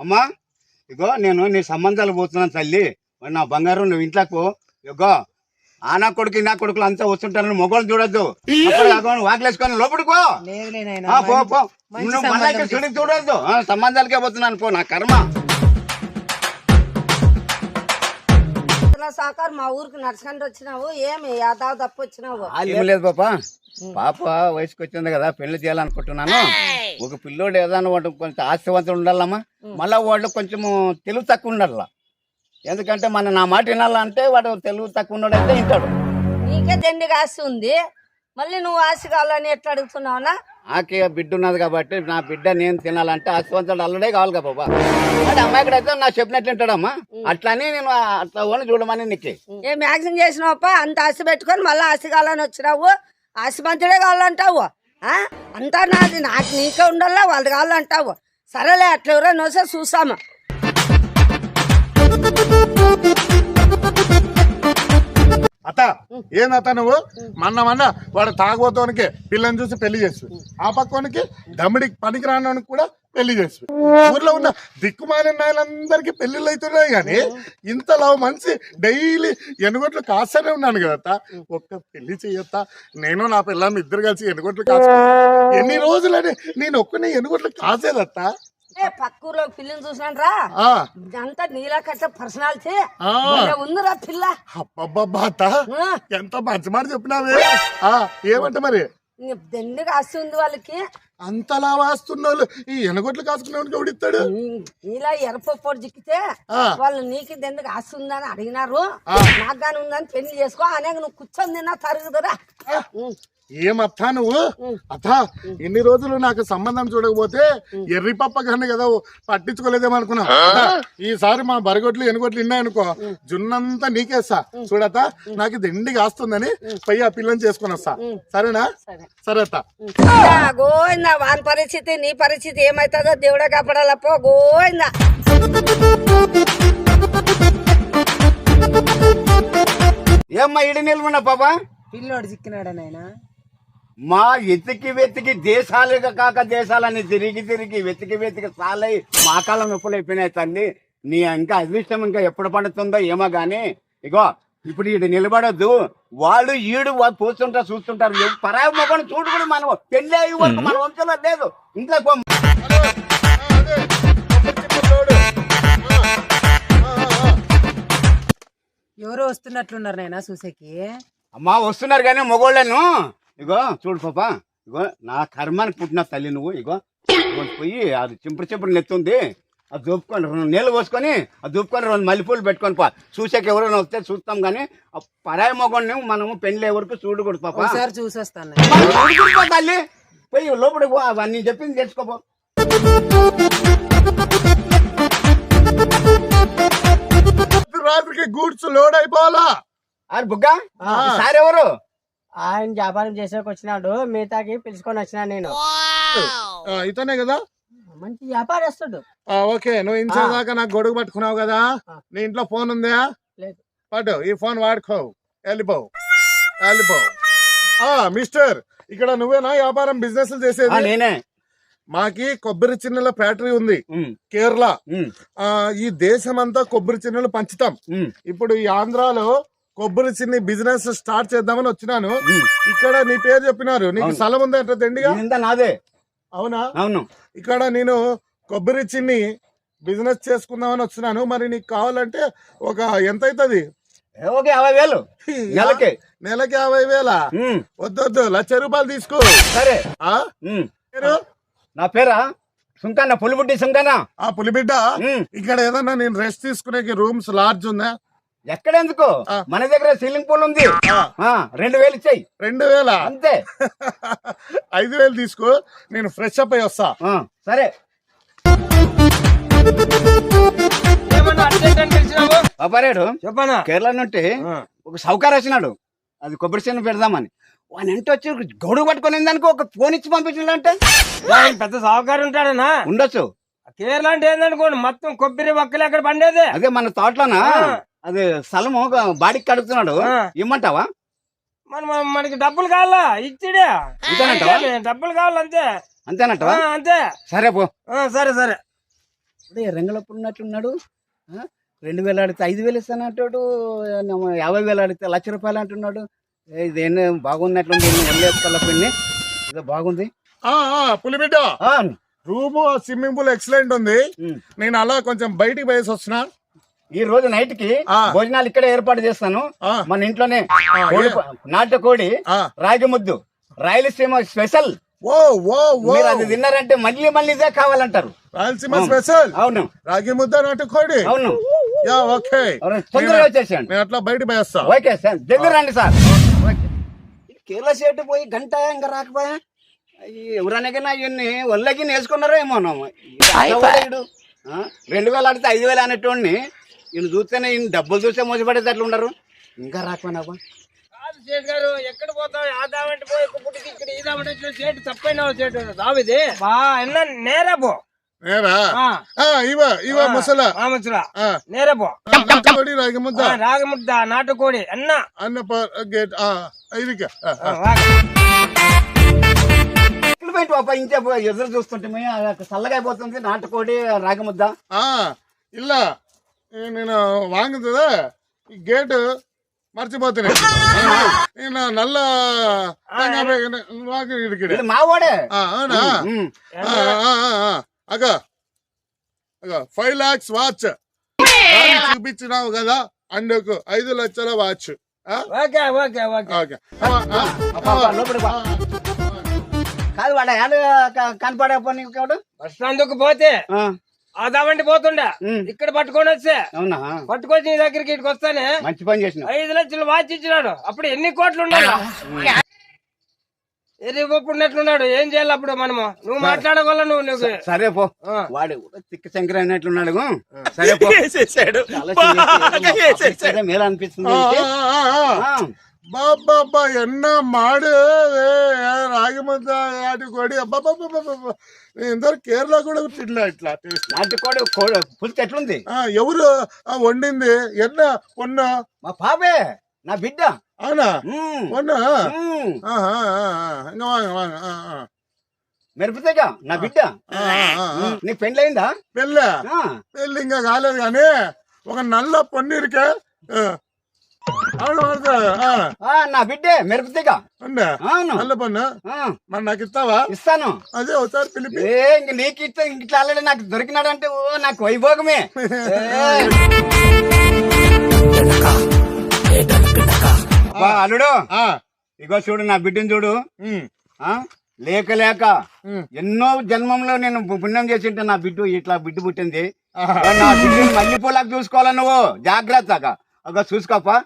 అమ్మా ఇగో నేను నీ సంబంధాలు పోతున్నాను తల్లి. నా బంగారం నువ్వు ఇంట్లోకి పో. ఇగో ఆ నా కొడుకు నా కొడుకులు అంతా వస్తుంటారు మొగోళ్ళు చూడొద్దు. వాకిలేసుకొని లోపలికి పో. చూడొద్దు సంబంధాలకే పోతున్నాను పో నా కర్మ. సాకారు మా ఊరికి నడుచుకుంటూ వచ్చినావు ఏమి యాదావు తప్ప వచ్చినావు? ఏం లేదు పాప. పాప వయసుకి వచ్చింది కదా పెళ్ళి చేయాలనుకుంటున్నాను ఒక పిల్లోడు ఏదైనా వాడు కొంచెం ఆస్తివంతుడు ఉండాలమ్మా. మళ్ళా వాడు కొంచెం తెలుగు తక్కువ ఉండాల ఎందుకంటే మన నా మాట వినాలంటే వాడు తెలుగు తక్కువ ఉన్నాడైతే వింటాడు. నీకే దండిగా ఆశ ఉంది. మళ్ళీ నువ్వు ఆశ కావాలని ఎట్లా అడుగుతున్నావునా? నాకే బిడ్డ ఉన్నది కాబట్టి నా బిడ్డ నేను తినాలంటే ఆస్తివంతుడు అల్లుడే కావాలి కదా బాబా. అంటే అమ్మాయి అయితే నా చెప్పినట్లు వింటాడమ్మా. అట్లానే నేను అట్లా ఓని చూడమని నీకు. ఏ మ్యాక్సిమం చేసినావప్ప? అంత ఆశ పెట్టుకొని మళ్ళీ ఆశ కావాలని వచ్చినావు? ఆశమంతుడే కావాలంటావు? ఆ? అంతా నాది నాకు నీకే ఉండాలా వాళ్ళది కావాలంటావు? సరేలే అట్లా ఎవరైనా వస్తే చూసాము అత్త ఏందత్త నువ్వు? మన్న మన్న వాడు తాగబోతోనికి పిల్లని చూసి పెళ్ళి చేసు ఆ పక్కోనికి దమ్మిడికి పనికి రానోనికి కూడా పెళ్ళి చేసు ఊర్లో ఉన్న దిక్కుమాలిన నాయలందరికీ పెళ్ళిళ్ళు అవుతున్నాయి కానీ ఇంతలో మంచి డైలీ ఎనుగొట్లు కాస్తూనే ఉన్నాను కదా. ఒక్క పెళ్ళి చెయ్యత్తా నేను నా పిల్లని ఇద్దరు కలిసి ఎనుగొట్లు కాసు ఎన్ని రోజులని నేను ఒక్కనే ఎనుగొట్లు కాసేదత్తా పక్కూర్లో పిల్లని చూసినాను రా ఆ, అంతా నీలా కట్ట పర్సనాలిటీ. ఉందిరా పిల్ల. ఆ, ఎంత మంచి మాట చెప్పినావే ఏమంట మరి? ఆస్తి ఉంది వాళ్ళకి. అంతలా వాస్తున్నోళ్ళు. ఈ ఎనగొట్లు కాసుకునేవాడికి ఎవడిస్తాడు ఎరపొప్పుడు జిక్కితే ఆ. వాళ్ళు నీకు ఆస్తి ఉందని అడిగినారు. నాకు గాని ఉందని పెళ్ళి చేసుకో అనేక నువ్వు కూర్చొని తిన్నా తరుగుదురా. ఏమత్తా నువ్వు? అత్తా ఇన్ని రోజులు నాకు సంబంధం చూడకపోతే ఎర్రి పప్ప కన్నా కదా పట్టించుకోలేదేమనుకున్నా. ఈసారి మా బరగొట్లు ఎనుగొట్లు ఇన్నాయనుకో జున్నంతా నీకేస్తా. చూడతా నాకు దిండి కాస్తుందని పోయి ఆ పిల్లని చేసుకుని వస్తా. సరేనా? సరే. సరే అత్త. గోవిందా వాని పరిస్థితి నీ పరిస్థితి ఏమైతుందో దేవుడే కాపాడాలప్పో గోవిందా ఏమ్మా ఇడి నిలబడిన పాపా? పిల్లోడు చిక్కినాడు నాయనా? మా వెతికి వెతికి దేశాలుగా కాక దేశాలని తిరిగి తిరిగి వెతికి వెతికి సాలై మా కాలం అయిపోయినాయి తండ్రి నీ ఇంకా అదృష్టం ఇంకా ఎప్పుడు పండుతుందో ఏమో గాని ఇగో ఇప్పుడు ఈడు నిలబడొద్దు. వాళ్ళు ఈడు కూర్చుంటా చూస్తుంటారు. పరాయి మొక్కను చూడు కూడా మనం. పెళ్ళి అయ్యే వరకు మన వంశంలో లేదు. ఇంట్లో. ఎవరో వస్తున్నట్లున్నారు నాయనా చూసేకి? అమ్మా వస్తున్నారు కానీ మగోళ్ళను. ఇగో చూడు పాప ఇగో నా కర్మానికి పుట్టిన తల్లి నువ్వు ఇగో. పోయి అది చింపుడు చింపుడు నెత్తుంది అది దూపుకొని రెండు నీళ్ళు పోసుకొని అది దూపుకొని రెండు మల్లెపూలు పెట్టుకొని పా. చూసాక ఎవరైనా వస్తే చూస్తాం కానీ ఆ పరాయి మొగోడిని మనము పెళ్ళి ఎవరికి చూడకూడదు పాప. ఒకసారి చూసి వస్తాను అమ్మా, చూడుకో తల్లి? పోయి లోపలికి పో అవన్నీ చెప్పింది తెలుసుకోపో రాత్రికి గూడ్స్ లోడ్ అయిపోవాలా? అరే బుగ్గ? సార్ ఎవరు ఆయన వ్యాపారం చేసేకి వచ్చినాడు మిగతాకి పిలుచుకొని వచ్చినా నేను. ఆ, ఇతనే కదా? మంచి వ్యాపారస్తుడు. ఆ, ఓకే నువ్వు ఇంచే దాకా నాకు గొడుగు పట్టుకున్నావు కదా? నీ ఇంట్లో ఫోన్ ఉందా? లేదు. పట్టు ఈ ఫోన్ వాడుకో. వెళ్ళిపోవు వెళ్ళిపోవు ఆ మిస్టర్ ఇక్కడ నువ్వేనా వ్యాపారం బిజినెస్ ఆ, చేసేది? నేనే. మాకి కొబ్బరి చిన్నెల ఫ్యాక్టరీ ఉంది ఉమ్, కేరళ. ఉమ్, ఆ ఈ దేశమంతా కొబ్బరి చిన్నెలు పంచుతాం. ఉమ్, ఇప్పుడు ఈ ఆంధ్రాలో కొబ్బరి చిన్ని బిజినెస్ స్టార్ట్ చేద్దామని వచ్చినాను. ఇక్కడ నీ పేరు చెప్పినారు. నీకు. స్థలం ఉందంట దండిగా ఇదంతా నాదే. అవునా? అవును. ఇక్కడ నేను కొబ్బరి చిన్ని బిజినెస్ చేసుకుందామని వచ్చినాను. మరి నీకు కావాలంటే ఒక ఎంత అవుతుంది ఓకే యాభై వేలు. నెలకి. నెలకి యాభై వేల? వద్దొద్దు లక్ష రూపాయలు తీసుకో. సరే? నా పేరా? సుంకన్న పులిబుడ్డి సుంకన్న. ఆ పులిబిడ్డ. ఇక్కడ ఏదన్నా నేను రెస్ట్ తీసుకునే రూమ్స్ లార్జ్ ఉందా? ఎక్కడెందుకు. మన దగ్గర సీలింగ్ పూల్ ఉంది. రెండు వేలు ఇచ్చాయి. రెండు వేల? అంతే. ఐదు వేలు తీసుకో నేను ఫ్రెష్ అప్ అయి వస్తా. సరే. పాపారేడు చెప్పనా? కేరళ నుండి ఒక సౌకారు వచ్చినాడు. అది కొబ్బరి చేను పెడదామని. వాని ఇంటి వచ్చి గొడుగు పట్టుకుని దానికి ఒక ఫోన్ ఇచ్చి పంపించాడంటే ఆయన పెద్ద సాగుకారు ఉంటాడనా? ఉండొచ్చు. కేరళ అంటే ఏందనుకోండి మొత్తం కొబ్బరి ఒక్కలు ఎక్కడ పండేది? అదే మన తోటలోనా. అది స్థలము ఒక బాడికి కడుగుతున్నాడు. ఇమ్మంటావా? మన మన- మనకి డబ్బులు కావాలా? ఇచ్చిడే. డబ్బులు కావాలి అంతే? అంతేనంటావా? ఆ, అంతే. సరే పో. ఆ, సరే సరే. ఇప్పుడే రంగులప్పుడు ఉన్నట్టున్నాడు? రెండు వేలు అడిగితే ఐదు వేలు ఇస్తానంటాడు ఏమో యాభై వేలు అడిగితే లక్ష రూపాయలు అంటున్నాడు. ఏ, ఇదేంటి బాగున్నట్లుంది వెళ్ళేసుకోవాలని ఏదో బాగుంది. ఆ, ఆ, పులిబిడ్డ. ఆ, రూమ్ స్విమ్మింగ్ పూల్ ఎక్సలెంట్ ఉంది. నేను అలా కొంచెం బయటికి పోయేసి వస్తున్నా. ఈ రోజు నైట్కి. భోజనాలు ఇక్కడే ఏర్పాటు చేస్తాను. మన ఇంట్లోనే ఆ, కోడి. రాగి ముద్దు రాయలసీమ స్పెషల్. మీరు అది తిన్నారంటే మళ్ళీ మళ్ళీ ఇదే కావాలంటారు. రాయలసీమ స్పెషల్. అవును. రాగి ముద్ద నాటు కోడి. అవును. Yeah okay. అవును, తొందరగా వచ్చేసేయండి. నేను అట్లా బయట పోయేస్తా. Okay sir. జల్దీ రండి సార్. కేరళ సేటు పోయి గంట ఇంకా రాకపోయా? అయ్యి ఎవరనగా ఇవన్నీ ఒళ్ళకి నేసుకున్నారో ఏమో? రెండు వేలు అడిగితే ఐదు వేలు అనేటోడిని ఈయన చూస్తేనే ఈయన డబ్బులు చూస్తే మోసపడేటట్లు ఉండరు. ఇంకా రాకపోయినా కాదు సేటు గారు ఎక్కడ పోతావు? ఆదామంటే పోయి పుట్టికి ఇక్కడ ఈదామంటే సేటు తప్పైన సేటు రావిది బా ఎన్న నేరా పో. నేరా? ఆ. ఆ, ఇవ ఇవ ముసల. ఆమచురా ఆ, నేరా పో. నాటుకోడి రాగముద్ద నాటుకోడి అన్న అన్న గేట్ ఇదికే. పాప ఎదురు చూస్తుంటే చల్లగా అయిపోతుంది. నాటుకోడి రాగముద్ద ఆ, నేను వాంగదా గేటు మర్చిపోతున్నాయి నేను నల్ల ఇడికి మావాడే అవునా అక్క అక్క ఫైవ్ లాక్స్ వాచ్ చూపించినావు కదా అందుకు ఐదు లక్షల watch okay okay okay okay కాదు వాడు కనపడకపోతే బస్ స్టాండ్కు పోతే ఆ, ఆదామంటే పోతుండే. ఇక్కడ పట్టుకొని వస్తే అవునా? పట్టుకొచ్చి నీ దగ్గరికి ఇక్కడికి వస్తానే. మంచి పని చేసిన ఐదు లక్షలు వాచ్ ఇచ్చినాడు అప్పుడు ఎన్ని కోట్లు ఉండాలి ఎరిగిపోతున్నట్లున్నాడు ఏం చేయాలి అప్పుడు మనము? నువ్వు మాట్లాడగల నువ్వు నువ్వు సరే పో. వాడు తిక్క శంకర అయినట్లున్నాడు సరే పో. మేలు అనిపిస్తుంది ఆ, నీకు? ఆ, ఆ, ఆ. ఆ, బాబా ఎన్న మాడు రాగి ముద్ద ఆటి కోడి అబ్బాబాబాబా ఇందరు కేరళ కూడా ఇట్లా ఇట్లా టేస్ట్ నాటుకోడి కోడి పులుసు ఎట్లుంది ఆ, ఎవరు ఆ, వండింది ఎన్న పొన్న మా పాపే నా బిడ్డ అవునా ఉమ్, పొన్న ఉమ్, ఆహా, ఆ, ఆ, ఇంకా వాంగ, వాంగ, ఆ, ఆ. మెరుపుతేగా నా బిడ్డ ఆ, ఆ, ఆ, ఆ. ఉమ్, నీకు పెళ్ళయిందా పెళ్ళ ఆ, పెళ్ళి ఇంకా కాలేదు కానీ ఒక నల్ల పొన్నీరికే ఆ. నా బిడ్డే మెరుపుతేగా. అవును. మరి నాకు ఇస్తావా? ఇస్తాను. అదే ఒకసారి పిలిపి. ఇంక నీకు ఇస్తే ఇట్లా నాకు దొరికినాడంటే ఓ నాకు వైభోగమే. అల్లుడు. ఆ, ఇగో చూడు నా బిడ్డను చూడు. లేక లేక. ఎన్నో జన్మంలో నేను పుణ్యం చేసింటే నా బిడ్డ ఇట్లా బిడ్డ పుట్టింది. నా బిడ్డని మల్లెపూలాగా చూసుకోవాలా నువ్వు? జాగ్రత్తగా. ఒక చూసుకోపా.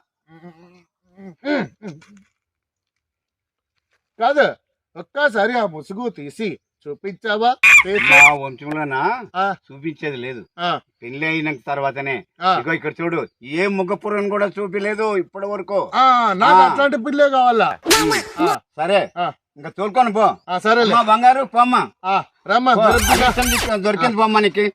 కాదు ఒక్కసారి ఆ ముసుగు తీసి చూపించావా? మా వంశంలోనా? చూపించేది లేదు. పెళ్ళి అయిన తర్వాతనే. ఇగో ఇక్కడ చూడు ఏ ముగ్గపురం కూడా చూపిలేదు ఇప్పటి వరకు. ఆ, నాకు ఆ. అట్లాంటి పిల్లే కావాలా? సరే. ఇంకా తోలుకొని పో. అమ్మా బంగారు పోమ్మా. ఆ, రమ్మా దొరికింది? పోమ్మా నీకు.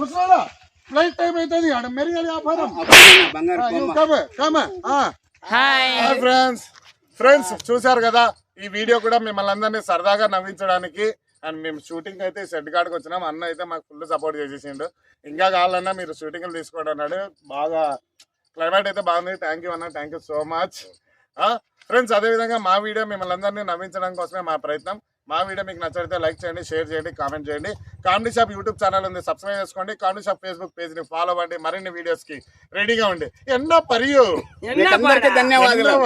ముసలోడా, ఫ్లైట్ టైం అవుతుంది ఆడ మెరుగలి వ్యాపారం. బంగారు పోమ్మా కమ కమ హాయ్ ఫ్రెండ్స్ ఫ్రెండ్స్ చూసారు కదా ఈ వీడియో కూడా మిమ్మల్ని అందరినీ సరదాగా నవ్వించడానికి అండ్ మేము షూటింగ్ అయితే సెట్ కాడికి వచ్చినాం. అన్న అయితే మాకు ఫుల్ సపోర్ట్ చేసేసిండు. ఇంకా కావాలన్నా మీరు షూటింగ్లు తీసుకోండి అన్నాడు. బాగా క్లైమేట్ అయితే బాగుంది. థ్యాంక్ యూ అన్న thank you so much friends అదేవిధంగా మా వీడియో మిమ్మల్ని అందరినీ నవ్వించడం కోసమే మా ప్రయత్నం. మా వీడియో మీకు నచ్చితే లైక్ చేయండి షేర్ చేయండి కామెంట్ చేయండి. కామెడీ షాప్ యూట్యూబ్ ఛానల్ ఉంది సబ్స్క్రైబ్ చేసుకోండి. కామెడీ షాప్ ఫేస్బుక్ పేజ్ని ఫాలో అవ్వండి. మరిన్ని వీడియోస్కి రెడీగా ఉండి. ఎన్నో పరియు. ధన్యవాదాలు.